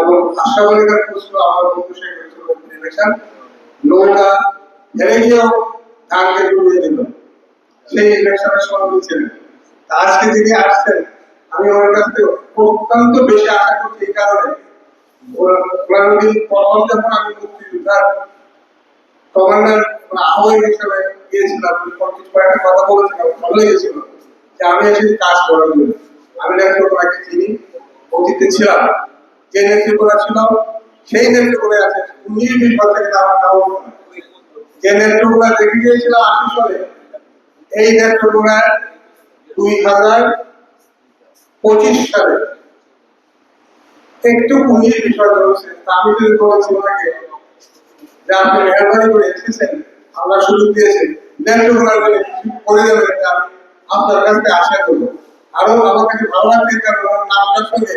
এবং আশাবাদীকার প্রশ্ন আমার বন্ধু শেখ ইলেকশন নৌকা হেরে গিয়েও ধানকে ডুবিয়ে দিল। সেই ইলেকশনের সময় ছিলেন আজকে যিনি আসছেন, আমি ওনার কাছ থেকে অত্যন্ত বেশি আশা করছি এই কারণে। ওনার প্রথম যখন আমি মুক্তিযোদ্ধার কমান্ডার আহ্বায়ক হিসেবে গিয়েছিলাম কিছু কয়েকটা কথা বলেছিলাম ভালো লেগেছিল যে আমি এসেছি কাজ করার জন্য। আমি নেত্রকোনাকে চিনি, অতীতে ছিলাম। যে নেত্রকোনা ছিল সেই নেত্রকোনায় আছে। উনিশ বিশ বছর আমার নাম যে নেত্রকোনা দেখে গিয়েছিলাম আশি সালে, এই নেত্রকোনায় দুই হাজার পঁচিশ সালে। একটু পুঁজির বিষয় রয়েছে আমি যদি বলেছি ওনাকে যে আপনি মেহরবানি করে এসেছেন আমরা সুযোগ দিয়েছেন নেত্রকোনার জন্য করে দেবেন আপনার কাছ আশা করব। আরও আমার কাছে ভালো লাগছে কারণ ওনার নামটার সঙ্গে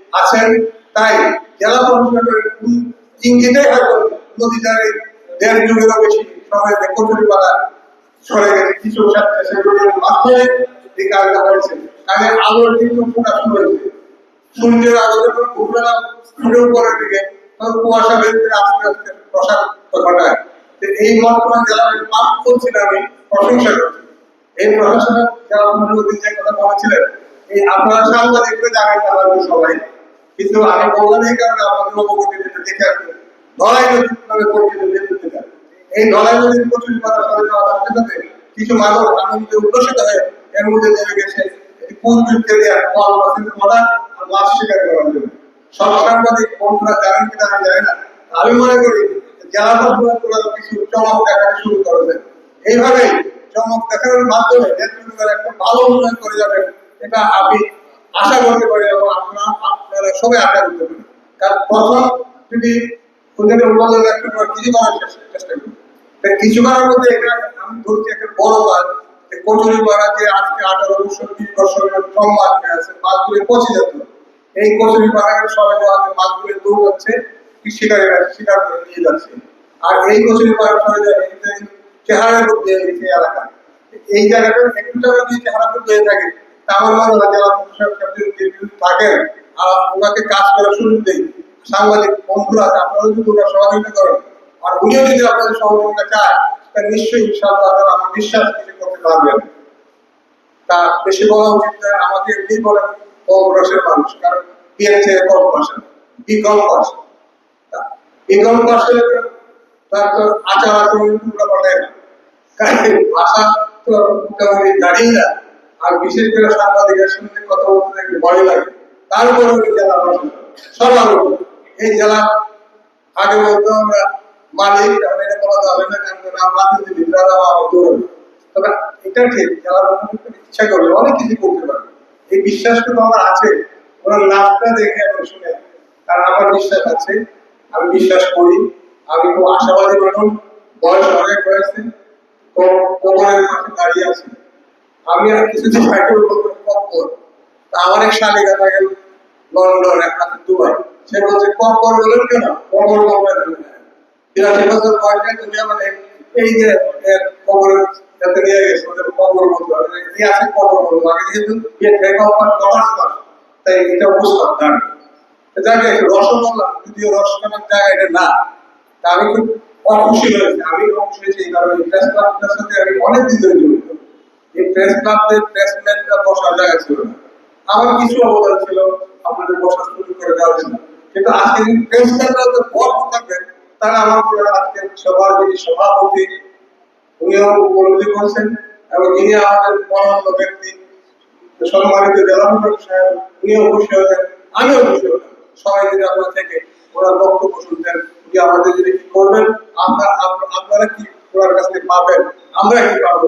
আছেন, তাই জেলা প্রশাসনের ইঙ্গিতে হয়তো নদীটারে দেড় যুগেরও বেশি সরে গেছে। কিছু সেগুলোর মাধ্যমে এই কাজটা হয়েছে। কাজে আলোর কিন্তু ফোটা শুরু হয়েছে। সূর্যের আলো যখন ভোরবেলা ফুটেও পরের দিকে, তখন কুয়াশা ভেতরে আস্তে আস্তে ঘটায়। এই বর্তমান জেলার পাপ আমি, প্রশংসা করছি। এই প্রশাসনের যারা কথা বলেছিলেন, এই আপনারা সাংবাদিকরা জানেন হয়তো সবাই। কিন্তু আমি বললাম এই কারণে আপনাদের অবগতি দেখে আসবে। ধলাই নদী নামে পরিচিত বিদ্যুৎ থেকে। এই ধলাই নদীর প্রচুর কথা সরে যাওয়ার সাথে সাথে কিছু মানুষ আনন্দে উল্লসিত হয়ে এর মধ্যে নেমে গেছে। কলা আর শিকার করার জন্য। সব সাংবাদিক বন্ধুরা জানেন কিনা আমি না? আমি মনে করি প্রশাসন কিছু চমক দেখাতে শুরু করেছে এইভাবে চমক দেখানোর মাধ্যমে একটা ভালো উন্নয়ন করে যাবেন। এটা আমি আশা করতে পারি এবং আপনারা আপনারা সবাই আশা করতে পারি কারণ প্রথম যদি কিছু করার চেষ্টা করি কিছু করার মধ্যে এটা আমি ধরছি একটা বড় কাজ কচুরি পাড়া যে আজকে আঠারো বছরের কম মাছ আছে মাছগুলো পচে যেত এই কচুরি পাড়ার সবাই যাচ্ছে শিকারীরা শিকার করে নিয়ে যাচ্ছে। আর এই কচুরি পাড়ার সবাই চেহারার মধ্যে এই এলাকা, এই জায়গাটা একটু জায়গা চেহারা মধ্যে হয়ে থাকে তা আমার যারা থাকেন আর ওনাকে কাজ করার সুযোগ দেই সাংবাদিক বন্ধুরা আপনারা যদি ওরা সহযোগিতা করেন আর উনিও যদি আপনাদের সহযোগিতা চায় তা নিশ্চয়ই ইনশাআল্লাহ তারা আমার বিশ্বাস কিছু করতে পারবেন তা বেশি বলা উচিত নয় আমাকে এমনি বলেন কম বয়সের মানুষ কারণ বিয়ের চেয়ে কম বয়সের বিকম পাশ বিকম পাশে তার তো আচার আচরণ না ভাষা তো মোটামুটি দাঁড়িয়ে না। আর বিশেষ করে সাংবাদিকের সঙ্গে কথা বলতে একটু ভয় লাগে। তারপরে ওই জেলা সবার এই জেলা আগে বলতো আমরা মালিক আমি এটা বলা যাবে না, কারণ নাম রাজনীতি বিদ্যালয় আমার দৌড়াবে তবে এটা ঠিক ইচ্ছা অনেক কিছু করতে এই আমার আছে ওনার লাভটা দেখে শুনে। কারণ আমার বিশ্বাস আছে, আমি বিশ্বাস করি, আমি খুব আশাবাদী মানুষ, বয়স অনেক হয়েছে কোমরের মাঠে দাঁড়িয়ে আছি। আমি আর কিছুদিন আগে বলব কপ্পর তা আমার এক শালিকা থাকে লন্ডন দুবাই সে বলছে কপ্পর বলেন কেন? কবর বলবেন বিরাশি বছর তুমি এই যে এর কবরের যাতে নিয়ে কবর বলতে আছে কবর বলব আগে যেহেতু ইয়ে তাই এটা বুঝতাম না যাকে রসগোল্লা যদিও রসগোল্লার জায়গা এটা না। তা আমি খুব অখুশি হয়েছি, আমি অখুশি হয়েছি এই কারণে। সাথে আমি অনেক দিন ধরে এই প্রেস ক্লাবের প্রেসম্যানরা বসার জায়গা ছিল না। আমার কিছু অবদান ছিল, আপনাদের বসার সুযোগ করে দেওয়ার জন্য। কিন্তু আজকে যদি প্রেস ক্লাবরা তো বড় থাকবেন আমার পুরো আজকে সবার যিনি সভাপতি উপলব্ধি করছেন এবং আমাদের ব্যক্তি, সম্মানিত সাহেব আমিও সবাই যদি আপনার থেকে ওনার বক্তব্য শুনতেন আমাদের যদি কি করবেন আপনার, আপনারা কি ওনার কাছ থেকে পাবেন, আমরা কি পাবো?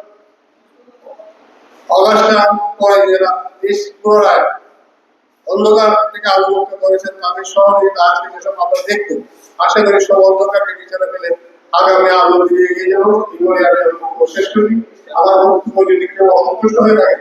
অন্ধকার থেকে আলোমুক্ত করেছেন তাদের সহযোগিতা আজকে যেসব আমরা দেখব আশা করি সব অন্ধকারকে বিচারে পেলে আগামী আলো দিয়ে এগিয়ে যাব। এই বলে শেষ করি। আমার অসন্তুষ্ট হয়ে থাকে